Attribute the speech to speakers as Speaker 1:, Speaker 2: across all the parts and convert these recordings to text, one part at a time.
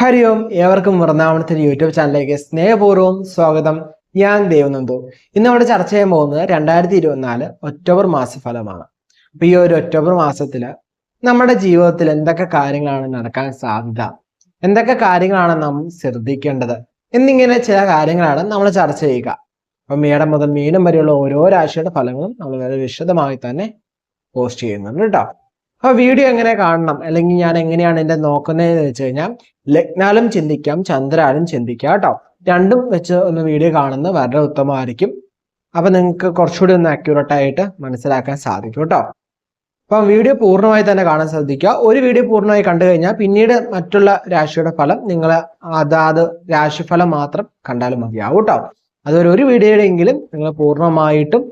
Speaker 1: ഹരി ഓം ഏവർക്കും വൃന്ദാവനത്തിന്റെ യൂട്യൂബ് ചാനലിലേക്ക് സ്നേഹപൂർവം സ്വാഗതം. ഞാൻ ദേവനന്ദു. ഇന്ന് നമ്മുടെ ചർച്ച ചെയ്യാൻ പോകുന്നത് രണ്ടായിരത്തി ഇരുപത്തിനാല് ഒക്ടോബർ മാസഫലമാണ്. അപ്പൊ ഈ ഒരു ഒക്ടോബർ മാസത്തിൽ നമ്മുടെ ജീവിതത്തിൽ എന്തൊക്കെ കാര്യങ്ങളാണ് നടക്കാൻ സാധ്യത? എന്തൊക്കെ കാര്യങ്ങളാണ് നാം ശ്രദ്ധിക്കേണ്ടത്? എന്നിങ്ങനെ ചില കാര്യങ്ങളാണ് നമ്മൾ ചർച്ച ചെയ്യുക. അപ്പൊ മേടം മുതൽ മീനം വരെയുള്ള ഓരോ രാശിയുടെ ഫലങ്ങളും നമ്മൾ വളരെ വിശദമായി തന്നെ പോസ്റ്റ് ചെയ്യുന്നുണ്ട് കേട്ടോ. അപ്പൊ വീഡിയോ എങ്ങനെ കാണണം? അല്ലെങ്കിൽ ഞാൻ എങ്ങനെയാണ് എന്റെ നോക്കുന്നതെന്ന് വെച്ച് കഴിഞ്ഞാൽ ലഗ്നാലും ചിന്തിക്കാം ചന്ദ്രാലും ചിന്തിക്കാം കേട്ടോ. രണ്ടും വെച്ച് ഒന്ന് വീഡിയോ കാണുന്നത് വളരെ ഉത്തമമായിരിക്കും. അപ്പൊ നിങ്ങൾക്ക് കുറച്ചുകൂടി ഒന്ന് അക്യൂറേറ്റ് ആയിട്ട് മനസ്സിലാക്കാൻ സാധിക്കും കേട്ടോ. അപ്പം വീഡിയോ പൂർണമായി തന്നെ കാണാൻ ശ്രദ്ധിക്കുക. ഒരു വീഡിയോ പൂർണമായി കണ്ടു കഴിഞ്ഞാൽ പിന്നീട് മറ്റുള്ള രാശിയുടെ ഫലം നിങ്ങൾ അതാത് രാശിഫലം മാത്രം കണ്ടാലും മതിയാവും കേട്ടോ. അതൊരു ഒരു വീഡിയോയുടെ എങ്കിലും നിങ്ങൾ പൂർണമായിട്ടും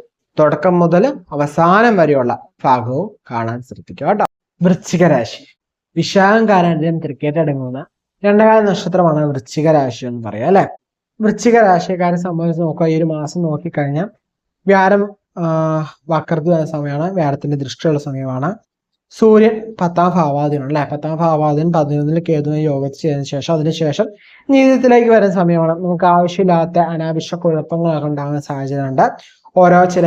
Speaker 1: തുടക്കം മുതൽ അവസാനം വരെയുള്ള ഭാഗവും കാണാൻ ശ്രദ്ധിക്കുക കേട്ടോ. വൃശ്ചിക രാശി. വിശാഖം കാലാന്തരം തൃക്കേറ്റ് അടങ്ങുന്ന രണ്ടകാല നക്ഷത്രമാണ് വൃശ്ചിക രാശി എന്ന് പറയാം അല്ലെ? വൃശ്ചിക രാശിക്കാരെ സംബന്ധിച്ച് നോക്കുക. ഈ ഒരു മാസം നോക്കിക്കഴിഞ്ഞാൽ വ്യാരം വരുന്ന സമയമാണ്. വ്യാരത്തിന്റെ ദൃഷ്ടിയുള്ള സമയമാണ്. സൂര്യൻ പത്താം ഭാവാദിനാണ് അല്ലെ? പത്താം ഭാവാദിൻ പതിനൊന്നിൽ കേതുവിനെ യോഗത്തിൽ ചെയ്തതിനു ശേഷം അതിനുശേഷം ജീവിതത്തിലേക്ക് വരുന്ന സമയമാണ്. നമുക്ക് ആവശ്യമില്ലാത്ത അനാവശ്യ കുഴപ്പങ്ങളൊക്കെ ഉണ്ടാകുന്ന സാഹചര്യമുണ്ട്. ഓരോ ചില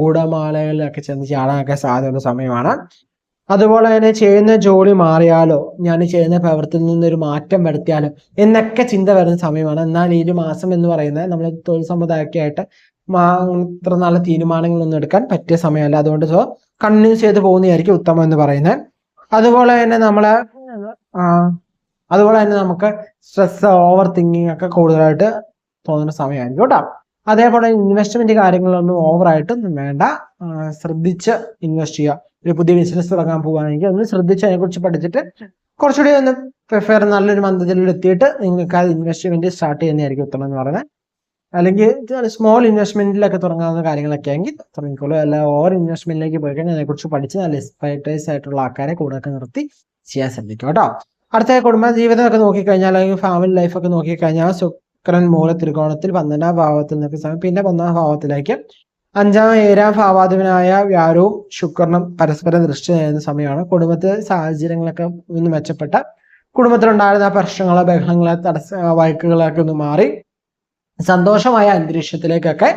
Speaker 1: ഗൂഢമാലകളിലൊക്കെ ചെന്ന് ചാടാനൊക്കെ സാധ്യതയുള്ള സമയമാണ്. അതുപോലെ തന്നെ ചെയ്യുന്ന ജോലി മാറിയാലോ ഞാൻ ചെയ്യുന്ന പ്രവൃത്തിയിൽ നിന്നൊരു മാറ്റം വരുത്തിയാലോ എന്നൊക്കെ ചിന്ത വരുന്ന സമയമാണ്. എന്നാൽ ഈ ഒരു മാസം എന്ന് പറയുന്നത് നമ്മൾ തൊഴിൽ സമ്പ്രദായമൊക്കെ ആയിട്ട് ഇത്ര നല്ല തീരുമാനങ്ങളൊന്നും എടുക്കാൻ പറ്റിയ സമയമല്ല. അതുകൊണ്ട് സോ കണ്ടിന്യൂ ചെയ്ത് പോകുന്നതായിരിക്കും ഉത്തമം എന്ന് പറയുന്നത്. അതുപോലെ തന്നെ നമ്മളെ അതുപോലെ തന്നെ നമുക്ക് സ്ട്രെസ് ഓവർ തിങ്കിങ് ഒക്കെ കൂടുതലായിട്ട് തോന്നുന്ന സമയമായിരിക്കും കേട്ടോ. അതേപോലെ ഇൻവെസ്റ്റ്മെന്റ് കാര്യങ്ങളൊന്നും ഓവറായിട്ടൊന്നും വേണ്ട. ശ്രദ്ധിച്ച് ഇൻവെസ്റ്റ് ചെയ്യുക. ഒരു പുതിയ ബിസിനസ് തുടങ്ങാൻ പോവുകയാണെങ്കിൽ ഒന്ന് ശ്രദ്ധിച്ച് അതിനെക്കുറിച്ച് പഠിച്ചിട്ട് കുറച്ചുകൂടി ഒന്ന് പ്രിഫയർ നല്ലൊരു മന്ദത്തിൽ എത്തിയിട്ട് നിങ്ങൾക്ക് അത് ഇൻവെസ്റ്റ്മെന്റ് സ്റ്റാർട്ട് ചെയ്യുന്നതായിരിക്കും ഉത്തമം എന്ന് പറയുന്നത്. അല്ലെങ്കിൽ സ്മോൾ ഇൻവെസ്റ്റ്മെന്റിലൊക്കെ തുടങ്ങാവുന്ന കാര്യങ്ങളൊക്കെ ആണെങ്കിൽ തുടങ്ങിക്കോളൂ. അല്ല ഓവർ ഇൻവെസ്റ്റ്മെന്റിലേക്ക് പോയി കഴിഞ്ഞാൽ അതിനെക്കുറിച്ച് പഠിച്ച് നല്ല എക്സ്പെർട്ടൈസ് ആയിട്ടുള്ള ആൾക്കാരെ കൂടെ ഒക്കെ നിർത്തി ചെയ്യാൻ ശ്രദ്ധിക്കും കേട്ടോ. അടുത്ത കുടുംബ ജീവിതമൊക്കെ നോക്കിക്കഴിഞ്ഞാൽ അല്ലെങ്കിൽ ഫാമിലി ലൈഫൊക്കെ നോക്കിക്കഴിഞ്ഞാൽ ശുക്രൻ മൂല ത്രികോണത്തിൽ പന്ത്രണ്ടാം ഭാവത്തിൽ നിൽക്കുന്ന സമയം പിന്നെ ഒന്നാം ഭാവത്തിലേക്ക് അഞ്ചാം ഏഴാം ഭാവാധിപനായ വ്യാരവും ശുക്രനും പരസ്പരം ദൃഷ്ടി നേരുന്ന സമയമാണ്. കുടുംബത്തിലെ സാഹചര്യങ്ങളൊക്കെ ഒന്ന് മെച്ചപ്പെട്ട കുടുംബത്തിലുണ്ടായിരുന്ന പ്രശ്നങ്ങളോ ബഹളങ്ങളോ തടസ്സ വഴക്കുകളൊക്കെ ഒന്ന് മാറി സന്തോഷമായ അന്തരീക്ഷത്തിലേക്കൊക്കെ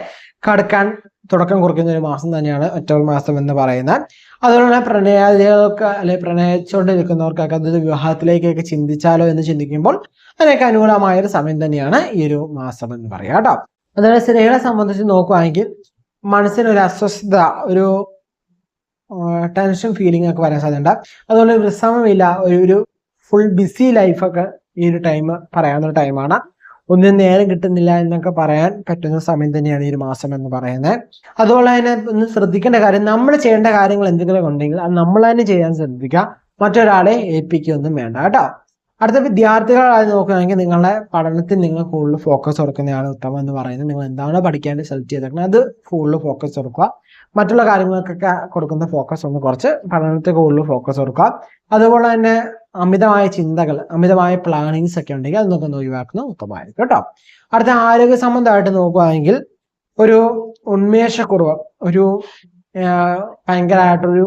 Speaker 1: കടക്കാൻ തുടക്കം കുറിക്കുന്ന ഒരു മാസം തന്നെയാണ് ഒറ്റവൾ മാസം എന്ന് പറയുന്നത്. അതുപോലെ തന്നെ പ്രണയാദികൾക്ക് അല്ലെങ്കിൽ പ്രണയിച്ചുകൊണ്ട് നിൽക്കുന്നവർക്കൊക്കെ അത് വിവാഹത്തിലേക്കൊക്കെ ചിന്തിച്ചാലോ എന്ന് ചിന്തിക്കുമ്പോൾ അതിനൊക്കെ അനുകൂലമായ ഒരു സമയം തന്നെയാണ് ഈ ഒരു മാസം എന്ന് പറയാം കേട്ടോ. അതുപോലെ സ്ത്രീകളെ സംബന്ധിച്ച് നോക്കുകയാണെങ്കിൽ മനസ്സിന് ഒരു അസ്വസ്ഥത ഒരു ടെൻഷൻ ഫീലിംഗ് ഒക്കെ വരാൻ സാധ്യതയുണ്ട്. അതുപോലെ വിശ്രമമില്ല ഒരു ഫുൾ ബിസി ലൈഫൊക്കെ ഈ ഒരു ടൈം പറയാവുന്ന ടൈമാണ് ഒന്നും നേരം കിട്ടുന്നില്ല എന്നൊക്കെ പറയാൻ പറ്റുന്ന സമയം തന്നെയാണ് ഈ ഒരു മാസം എന്ന് പറയുന്നത്. അതുപോലെ തന്നെ ഒന്ന് ശ്രദ്ധിക്കേണ്ട കാര്യം നമ്മൾ ചെയ്യേണ്ട കാര്യങ്ങൾ എന്തെങ്കിലും ഉണ്ടെങ്കിൽ അത് നമ്മൾ തന്നെ ചെയ്യാൻ ശ്രദ്ധിക്കുക. മറ്റൊരാളെ ഏൽപ്പിക്കുകയൊന്നും വേണ്ട കേട്ടോ. അടുത്ത വിദ്യാർത്ഥികളായി നോക്കുകയാണെങ്കിൽ നിങ്ങളുടെ പഠനത്തിൽ നിങ്ങൾ കൂടുതൽ ഫോക്കസ് കൊടുക്കുന്നതാണ് ഉത്തമം എന്ന് പറയുന്നത് നിങ്ങൾ എന്താണോ പഠിക്കാൻ സെലക്ട് ചെയ്തേക്കുന്നത് അത് കൂടുതൽ ഫോക്കസ് കൊടുക്കുക. മറ്റുള്ള കാര്യങ്ങൾക്കൊക്കെ കൊടുക്കുന്ന ഫോക്കസ് ഒന്ന് കുറച്ച് പഠനത്തിൽ കൂടുതൽ ഫോക്കസ് കൊടുക്കുക. അതുപോലെ തന്നെ അമിതമായ ചിന്തകൾ അമിതമായ പ്ലാനിങ്സ് ഒക്കെ ഉണ്ടെങ്കിൽ അതൊക്കെ ഒന്ന് ഒഴിവാക്കുന്നത് ഉത്തമമായിരിക്കും കേട്ടോ. അടുത്ത ആരോഗ്യ സംബന്ധമായിട്ട് നോക്കുകയാണെങ്കിൽ ഒരു ഉന്മേഷക്കുറവ് ഒരു ഭയങ്കരമായിട്ടൊരു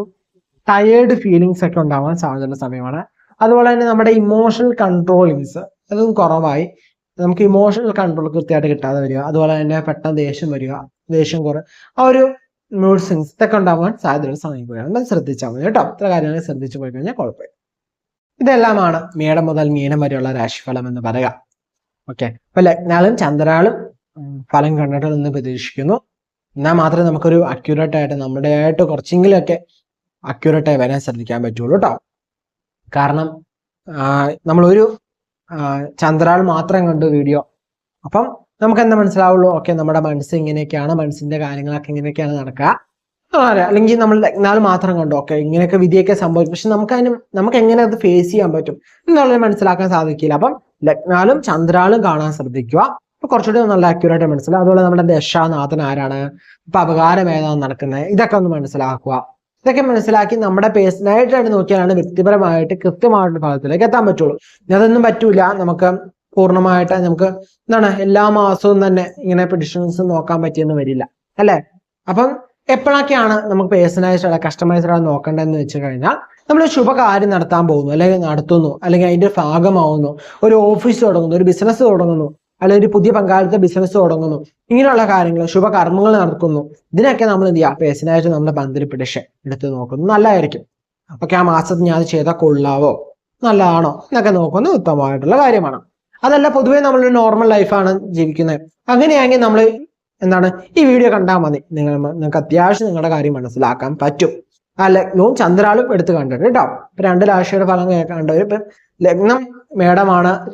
Speaker 1: ടയേർഡ് ഫീലിങ്സ് ഒക്കെ ഉണ്ടാവാൻ സാധ്യതയുള്ള സമയമാണ്. അതുപോലെ തന്നെ നമ്മുടെ ഇമോഷണൽ കൺട്രോളിങ്സ് അതും കുറവായി നമുക്ക് ഇമോഷണൽ കൺട്രോൾ കൃത്യമായിട്ട് കിട്ടാതെ വരിക. അതുപോലെ തന്നെ പെട്ടെന്ന് ദേഷ്യം വരിക ദേഷ്യം കുറവ് ആ ഒരു മൂഡ് സ്വിങ്സ് ഇതൊക്കെ ഉണ്ടാവാൻ കൂടിയാണ്. അത് ശ്രദ്ധിച്ചാൽ മതി കേട്ടോ. ഇത്ര കാര്യങ്ങൾ ശ്രദ്ധിച്ചു പോയി കഴിഞ്ഞാൽ കുഴപ്പമില്ല. ഇതെല്ലാമാണ് മേടം മുതൽ മീനം വരെയുള്ള രാശിഫലം എന്ന് പറയുക. ഓക്കെ അപ്പൊ ലഗ്നാളും ചന്ദ്രാളും ഫലം കണ്ടിട്ട് നിന്ന് പ്രതീക്ഷിക്കുന്നു. എന്നാൽ മാത്രമേ നമുക്കൊരു അക്യൂറേറ്റ് ആയിട്ട് നമ്മുടെ ആയിട്ട് കുറച്ചെങ്കിലുമൊക്കെ അക്യൂറേറ്റ് ആയി വരാൻ ശ്രദ്ധിക്കാൻ പറ്റുള്ളൂ കേട്ടോ കാരണം നമ്മളൊരു ചന്ദ്രാൾ മാത്രം കണ്ടു വീഡിയോ. അപ്പം നമുക്ക് എന്താ മനസ്സിലാവുള്ളൂ? ഓക്കെ നമ്മുടെ മനസ്സ് ഇങ്ങനെയൊക്കെയാണ് മനസ്സിന്റെ കാര്യങ്ങളൊക്കെ ഇങ്ങനെയൊക്കെയാണ് നടക്കുക. അല്ലെങ്കിൽ നമ്മൾ എന്നാൽ മാത്രം കണ്ടു. ഓക്കെ ഇങ്ങനെയൊക്കെ വിധിയൊക്കെ സംഭവിക്കും. പക്ഷെ നമുക്ക് അതിന് നമുക്ക് എങ്ങനെ അത് ഫേസ് ചെയ്യാൻ പറ്റും എന്നുള്ളത് മനസ്സിലാക്കാൻ സാധിക്കില്ല. അപ്പം ലഗ്നാലും ചന്ദ്രാലും കാണാൻ ശ്രദ്ധിക്കുക. അപ്പൊ കുറച്ചുകൂടി നല്ല അക്യൂറേറ്റ് മനസ്സിലാവും അതുപോലെ നമ്മുടെ ദശാനാഥൻ ആരാണ്? ഇപ്പൊ അപകാരം ഏതാണ് നടക്കുന്നത്? ഇതൊക്കെ ഒന്ന് മനസ്സിലാക്കുക. ഇതൊക്കെ മനസ്സിലാക്കി നമ്മുടെ പേഴ്സണായിട്ടായിട്ട് നോക്കിയാലാണ് വ്യക്തിപരമായിട്ട് കൃത്യമായിട്ട് ഫലത്തിലേക്ക് എത്താൻ പറ്റുള്ളൂ. അതൊന്നും പറ്റൂല. നമുക്ക് പൂർണമായിട്ട് നമുക്ക് എന്താണ് എല്ലാ മാസവും തന്നെ ഇങ്ങനെ പ്രഡിഷൻസ് നോക്കാൻ പറ്റിയെന്ന് വരില്ല. അല്ലെ? അപ്പം എപ്പോഴൊക്കെയാണ് നമുക്ക് പേഴ്സണലൈസ്ഡ് കസ്റ്റമൈസ്ഡ് ആണ് നോക്കേണ്ടതെന്ന് വെച്ച് കഴിഞ്ഞാൽ നമ്മൾ ശുഭകാര്യം നടത്താൻ പോകുന്നു അല്ലെങ്കിൽ നടത്തുന്നു അല്ലെങ്കിൽ അതിന്റെ ഭാഗമാവുന്നു ഒരു ഓഫീസ് തുടങ്ങുന്നു ഒരു ബിസിനസ് തുടങ്ങുന്നു അല്ലെങ്കിൽ ഒരു പുതിയ പങ്കാളിത്ത ബിസിനസ് തുടങ്ങുന്നു ഇങ്ങനെയുള്ള കാര്യങ്ങൾ ശുഭകർമ്മങ്ങൾ നടക്കുന്നു ഇതിനൊക്കെ നമ്മൾ എന്ത് ചെയ്യുക? പേഴ്സണായിട്ട് നമ്മുടെ ബന്ധത്തിൽ പിടിച്ച് എടുത്ത് നോക്കുന്നു. നല്ലതായിരിക്കും. ഓക്കെ ആ മാസത്തിൽ ഞാൻ അത് ചെയ്താൽ കൊള്ളാവോ? നല്ലതാണോ? എന്നൊക്കെ നോക്കുന്നത് ഉത്തമമായിട്ടുള്ള കാര്യമാണ്. അതല്ല പൊതുവേ നമ്മളൊരു നോർമൽ ലൈഫാണ് ജീവിക്കുന്നത്. അങ്ങനെയാണെങ്കിൽ നമ്മൾ എന്താണ്? ഈ വീഡിയോ കണ്ടാൽ മതി. നിങ്ങൾ നിങ്ങൾക്ക് അത്യാവശ്യം നിങ്ങളുടെ കാര്യം മനസ്സിലാക്കാൻ പറ്റും. ആ ലഗ്നവും ചന്ദ്രാളും എടുത്ത് കണ്ടിട്ട് കേട്ടോ. രണ്ട് രാശിയുടെ ഫലം കണ്ടവർ ഇപ്പൊ ലഗ്നം മേടമാണ്.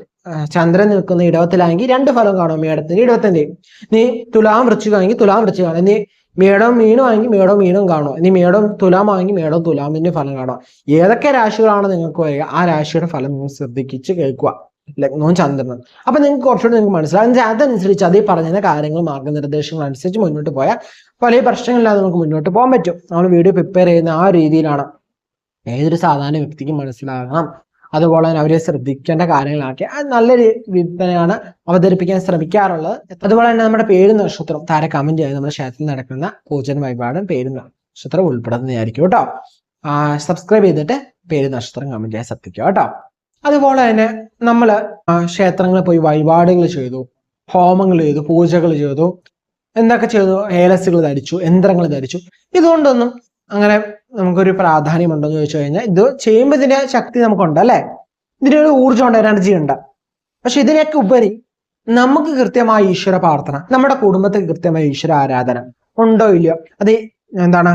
Speaker 1: ചന്ദ്രൻ നിൽക്കുന്ന ഇടവത്തിലാണെങ്കിൽ രണ്ട് ഫലം കാണും. മേടത്തിന്റെ ഇടവത്തിന്റെയും. നീ തുലാം വൃശ്ചികമാണെങ്കിൽ തുലാം വൃശ്ചികമാണ്. നീ മേടം മീനുമാണെങ്കിൽ മേടം മീനും കാണും. നീ മേടം തുലാമാണെങ്കിൽ മേടം തുലാമിന്റെ ഫലം കാണും. ഏതൊക്കെ രാശികളാണ് നിങ്ങൾക്ക് വരിക? ആ രാശിയുടെ ഫലം നിങ്ങൾ ശ്രദ്ധിച്ച് കേൾക്കുക. ലഗ്നവും ചന്ദ്രനും അപ്പൊ നിങ്ങൾക്ക് കുറച്ചുകൂടി നിങ്ങൾക്ക് എന്നിട്ട് അതനുസരിച്ച് അതേ പറഞ്ഞ കാര്യങ്ങൾ മാർഗനിർദ്ദേശങ്ങൾ അനുസരിച്ച് മുന്നോട്ട് പോയാൽ പല പ്രശ്നങ്ങളില്ലാതെ നമുക്ക് മുന്നോട്ട് പോകാൻ പറ്റും. നമ്മൾ വീഡിയോ പ്രിപ്പയർ ചെയ്യുന്ന ആ രീതിയിലാണ്. ഏതൊരു സാധാരണ വ്യക്തിക്കും മനസ്സിലാകണം. അതുപോലെ തന്നെ അവരെ ശ്രദ്ധിക്കേണ്ട കാര്യങ്ങളാക്കി നല്ല രീതിയിൽ തന്നെയാണ് അവതരിപ്പിക്കാൻ ശ്രമിക്കാറുള്ളത്. അതുപോലെ തന്നെ നമ്മുടെ പേര് നക്ഷത്രം താരെ കമന്റ് ചെയ്ത് നമ്മുടെ ക്ഷേത്രത്തിൽ നടക്കുന്ന പൂജൻ വഴിപാടും പേര് നക്ഷത്രം ഉൾപ്പെടുന്നതായിരിക്കും കേട്ടോ. സബ്സ്ക്രൈബ് ചെയ്തിട്ട് പേര് നക്ഷത്രം കമന്റ് ചെയ്യാൻ ശ്രദ്ധിക്കുക കേട്ടോ. അതുപോലെ തന്നെ നമ്മൾ ക്ഷേത്രങ്ങളിൽ പോയി വഴിപാടുകൾ ചെയ്തു ഹോമങ്ങൾ ചെയ്തു പൂജകൾ ചെയ്തു എന്തൊക്കെ ചെയ്തു? ഏലസുകൾ ധരിച്ചു യന്ത്രങ്ങൾ ധരിച്ചു. ഇതുകൊണ്ടൊന്നും അങ്ങനെ നമുക്കൊരു പ്രാധാന്യമുണ്ടെന്ന് ചോദിച്ചു കഴിഞ്ഞാൽ ഇത് ചെയ്യുമ്പോൾ ഇതിന്റെ ശക്തി നമുക്കുണ്ട് അല്ലേ? ഇതിനൊരു ഊർജമുണ്ട് എനർജി ഉണ്ട്. പക്ഷെ ഇതിനൊക്കെ ഉപരി നമുക്ക് കൃത്യമായ ഈശ്വര പ്രാർത്ഥന നമ്മുടെ കുടുംബത്തിൽ കൃത്യമായ ഈശ്വര ആരാധന ഉണ്ടോ ഇല്ലയോ? അത് എന്താണ്?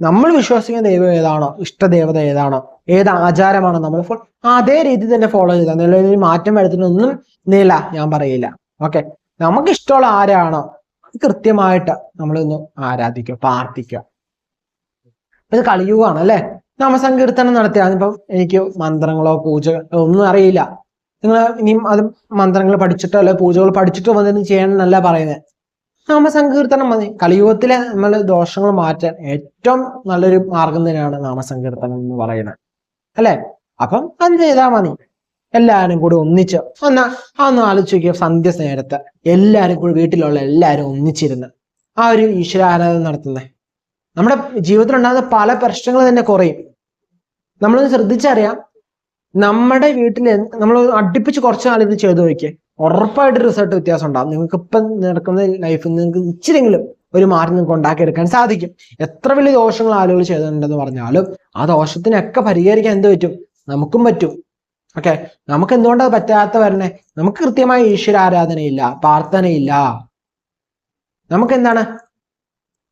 Speaker 1: നമ്മൾ വിശ്വസിക്കുന്ന ദൈവം ഏതാണോ? ഇഷ്ടദേവത ഏതാണോ? ഏത് ആചാരമാണോ നമ്മൾ അതേ രീതി തന്നെ ഫോളോ ചെയ്താൽ നിലവിൽ മാറ്റം വരുത്തുന്നൊന്നും നില ഞാൻ പറയില്ല. ഓക്കെ നമുക്ക് ഇഷ്ടമുള്ള ആരാണോ കൃത്യമായിട്ട് നമ്മളൊന്ന് ആരാധിക്കുക പ്രാർത്ഥിക്കുക. ഇത് കളിയുകയാണ് അല്ലെ? നാമസങ്കീർത്തനം നടത്തിയ ഇപ്പം എനിക്ക് മന്ത്രങ്ങളോ പൂജകളോ ഒന്നും അറിയില്ല. നിങ്ങൾ ഇനിയും അത് മന്ത്രങ്ങൾ പഠിച്ചിട്ടോ അല്ലെ പൂജകൾ പഠിച്ചിട്ടോ വന്നൊന്നും ചെയ്യണമെന്നല്ല പറയുന്നത്. നാമസങ്കീർത്തനം മതി. കലിയുഗത്തിലെ നമ്മൾ ദോഷങ്ങൾ മാറ്റാൻ ഏറ്റവും നല്ലൊരു മാർഗം തന്നെയാണ് നാമസങ്കീർത്തനം എന്ന് പറയുന്നത്. അല്ലെ? അപ്പം അത് ചെയ്താൽ മതി. എല്ലാവരും കൂടി ഒന്നിച്ച് ഒന്ന് ഒന്ന് ആലോചിച്ച് നോക്കിയ സന്ധ്യ നേരത്ത് എല്ലാവരും കൂടി വീട്ടിലുള്ള എല്ലാവരും ഒന്നിച്ചിരുന്ന് ആ ഒരു ഈശ്വരാരാധന നടത്തുന്നത് നമ്മുടെ ജീവിതത്തിൽ ഉണ്ടാകുന്ന പല പ്രശ്നങ്ങൾ തന്നെ കുറയും. നമ്മളൊന്ന് ശ്രദ്ധിച്ചറിയാം. നമ്മുടെ വീട്ടിൽ നമ്മൾ അടുപ്പിച്ച് കുറച്ച് നാൾ ഇത് ചെയ്തു നോക്കിയേ. ഉറപ്പായിട്ട് റിസൾട്ട് വ്യത്യാസം ഉണ്ടാകും നിങ്ങൾക്ക് ഇപ്പം നടക്കുന്ന ലൈഫിൽ നിങ്ങൾക്ക് ഇച്ചിരിയെങ്കിലും ഒരു മാറ്റം നിങ്ങൾക്ക് ഉണ്ടാക്കിയെടുക്കാൻ സാധിക്കും. എത്ര വലിയ ദോഷങ്ങൾ ആളുകൾ ചെയ്തിട്ടുണ്ടെന്ന് പറഞ്ഞാലും ആ ദോഷത്തിനൊക്കെ പരിഹരിക്കാൻ എന്ത് പറ്റും? നമുക്കും പറ്റും. ഓക്കെ നമുക്ക് എന്തുകൊണ്ടത് പറ്റാത്ത വരണേ? നമുക്ക് കൃത്യമായ ഈശ്വര ആരാധനയില്ല പ്രാർത്ഥനയില്ല. നമുക്ക് എന്താണ്?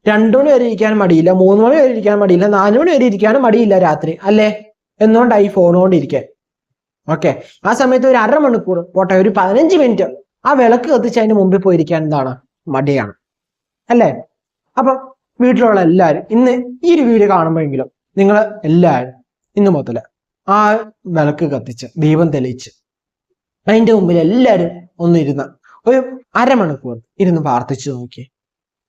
Speaker 1: രണ്ടു മണി വരെ ഇരിക്കാൻ മടിയില്ല മൂന്ന് മണി വരെ ഇരിക്കാൻ മടിയില്ല നാലു മണി വരെ ഇരിക്കാനും മടിയില്ല രാത്രി. അല്ലേ? എന്തുകൊണ്ടായി ഫോൺ കൊണ്ട് ഇരിക്കാൻ ഓക്കെ ആ സമയത്ത് ഒരു അരമണിക്കൂർ പോട്ടെ ഒരു പതിനഞ്ച് മിനിറ്റ് ആ വിളക്ക് കത്തിച്ച് അതിന് മുമ്പിൽ പോയിരിക്കാൻ എന്താണ്? മടിയാണ്. അല്ലേ? അപ്പം വീട്ടിലുള്ള എല്ലാവരും ഇന്ന് ഈ ഒരു വീഡിയോ കാണുമ്പോഴെങ്കിലും നിങ്ങൾ എല്ലാവരും ഇന്ന് മുതൽ ആ വിളക്ക് കത്തിച്ച് ദീപം തെളിയിച്ച് അതിന്റെ മുമ്പിൽ എല്ലാവരും ഒന്ന് ഇരുന്ന് ഒരു അരമണിക്കൂർ ഇരുന്ന് പ്രാർത്ഥിച്ചു നോക്കി.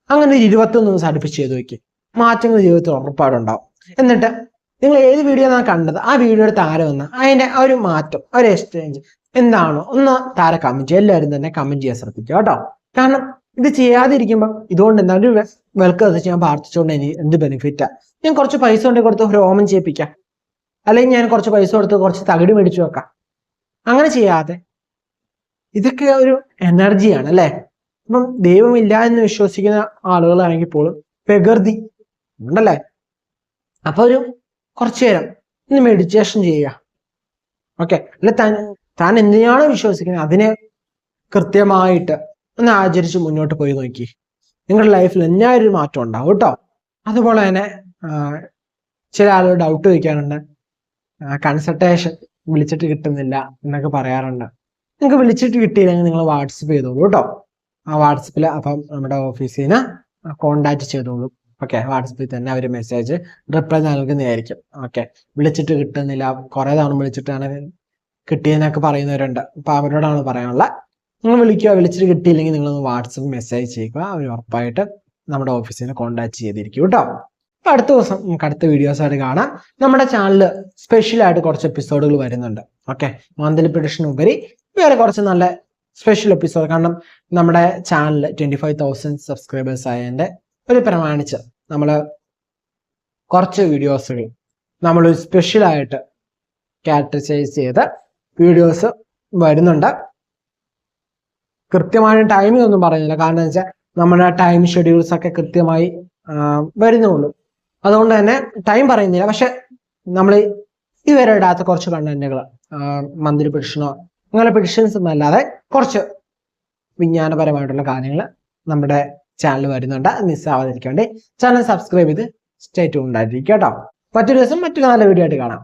Speaker 1: അങ്ങനെ ഒരു ഇരുപത്തൊന്ന് ദിവസം അടുപ്പിച്ച് ചെയ്ത് നോക്കി. മാറ്റങ്ങൾ ജീവിതത്തിൽ ഉറപ്പാടുണ്ടാവും. എന്നിട്ട് നിങ്ങൾ ഏത് വീഡിയോ ആണ് കണ്ടത്? ആ വീഡിയോയുടെ താരം ഒന്ന് അതിന്റെ ആ ഒരു മാറ്റം ഒരു എക്സ്ചേഞ്ച് എന്താണോ ഒന്ന് താരം കമന്റ് ചെയ്യുക. എല്ലാവരും തന്നെ കമന്റ് ചെയ്യാൻ ശ്രദ്ധിക്കുക കേട്ടോ. കാരണം ഇത് ചെയ്യാതിരിക്കുമ്പോൾ ഇതുകൊണ്ട് എന്താണ് വെൽക്കം അത് ഞാൻ പ്രാർത്ഥിച്ചുകൊണ്ട് എനിക്ക് എന്ത് ബെനിഫിറ്റാ ഞാൻ കുറച്ച് പൈസ കൊണ്ട് കൊടുത്ത് ഹോമം ചെയ്യിപ്പിക്കാം. അല്ലെങ്കിൽ ഞാൻ കുറച്ച് പൈസ കൊടുത്ത് കുറച്ച് തകിട് മേടിച്ചു വെക്കാം. അങ്ങനെ ചെയ്യാതെ ഇതൊക്കെ ഒരു എനർജിയാണ് അല്ലേ? അപ്പം ദൈവമില്ല എന്ന് വിശ്വസിക്കുന്ന ആളുകളാണെങ്കിൽ പോലും പ്രകൃതി ഉണ്ടല്ലേ? അപ്പൊ ഒരു കുറച്ചു നേരം. ഇന്ന് മെഡിറ്റേഷൻ ചെയ്യുക. ഓക്കെ അല്ല താൻ താൻ എന്തിനാണോ വിശ്വസിക്കുന്നത്? അതിനെ കൃത്യമായിട്ട് ഒന്ന് ആചരിച്ച് മുന്നോട്ട് പോയി നോക്കി. നിങ്ങളുടെ ലൈഫിൽ എന്നായൊരു ഒരു മാറ്റം ഉണ്ടാവും കേട്ടോ. അതുപോലെ തന്നെ ചില ആളുകൾ ഡൗട്ട് ചോദിക്കാറുണ്ട്. കൺസൾട്ടേഷൻ വിളിച്ചിട്ട് കിട്ടുന്നില്ല എന്നൊക്കെ പറയാറുണ്ട്. നിങ്ങൾക്ക് വിളിച്ചിട്ട് കിട്ടിയില്ലെങ്കിൽ നിങ്ങൾ വാട്സപ്പ് ചെയ്തോളൂ കേട്ടോ. ആ വാട്സപ്പിൽ അപ്പം നമ്മുടെ ഓഫീസിൽ നിന്ന് കോണ്ടാക്ട് ചെയ്തോളൂ. ഓക്കെ വാട്സപ്പിൽ തന്നെ അവർ മെസ്സേജ് റിപ്ലൈ നൽകുന്നതായിരിക്കും. ഓക്കെ വിളിച്ചിട്ട് കിട്ടുന്നില്ല. കുറേ തവണ വിളിച്ചിട്ടാണ് കിട്ടിയെന്നൊക്കെ പറയുന്നവരുണ്ട്. അപ്പൊ അവരോടാണ് പറയാനുള്ളത്. നിങ്ങൾ വിളിക്കുക. വിളിച്ചിട്ട് കിട്ടിയില്ലെങ്കിൽ നിങ്ങൾ വാട്സപ്പ് മെസ്സേജ് ചെയ്യുക. അവർ ഉറപ്പായിട്ട് നമ്മുടെ ഓഫീസിനെ കോണ്ടാക്ട് ചെയ്തിരിക്കും കേട്ടോ. അപ്പൊ അടുത്ത ദിവസം നമുക്ക് അടുത്ത വീഡിയോസ് ആയിട്ട് കാണാം. നമ്മുടെ ചാനലിൽ സ്പെഷ്യലായിട്ട് കുറച്ച് എപ്പിസോഡുകൾ വരുന്നുണ്ട്. ഓക്കെ മന്ത്ലി പ്രഡിഷന് ഉപരി വേറെ കുറച്ച് നല്ല സ്പെഷ്യൽ എപ്പിസോഡ് കാരണം നമ്മുടെ ചാനലിൽ ട്വന്റി ഫൈവ് തൗസൻഡ് സബ്സ്ക്രൈബേഴ്സ് ആയതിന്റെ ഒരു പ്രമാണിച്ച് നമ്മൾ കുറച്ച് വീഡിയോസുകൾ നമ്മൾ സ്പെഷ്യലായിട്ട് ക്യാരക്ടറൈസ് ചെയ്ത വീഡിയോസ് വരുന്നുണ്ട്. കൃത്യമായ ടൈമിംഗ് ഒന്നും പറയുന്നില്ല. കാരണം എന്താ വെച്ചാൽ നമ്മുടെ ടൈം ഷെഡ്യൂൾസ് ഒക്കെ കൃത്യമായി വരുന്നുള്ളൂ അതുകൊണ്ട് തന്നെ ടൈം പറയുന്നില്ല. പക്ഷെ നമ്മൾ ഇതുവരെ ഇടാത്ത കുറച്ച് കണ്ടന്റുകൾ മന്ത്രി പെഡിഷനോ അങ്ങനെ പെഡിഷൻസ് അല്ലാതെ കുറച്ച് വിജ്ഞാനപരമായിട്ടുള്ള കാര്യങ്ങൾ നമ്മുടെ ചാനൽ വരുന്നുണ്ട്. മിസ്സാവാതിരിക്കാൻ വേണ്ടി ചാനൽ സബ്സ്ക്രൈബ് ചെയ്ത് സ്റ്റേ ട്യൂൺ ഉണ്ടായിരിക്കും കേട്ടോ. മറ്റൊരു ദിവസം മറ്റൊരു നല്ല വീഡിയോ ആയിട്ട് കാണാം.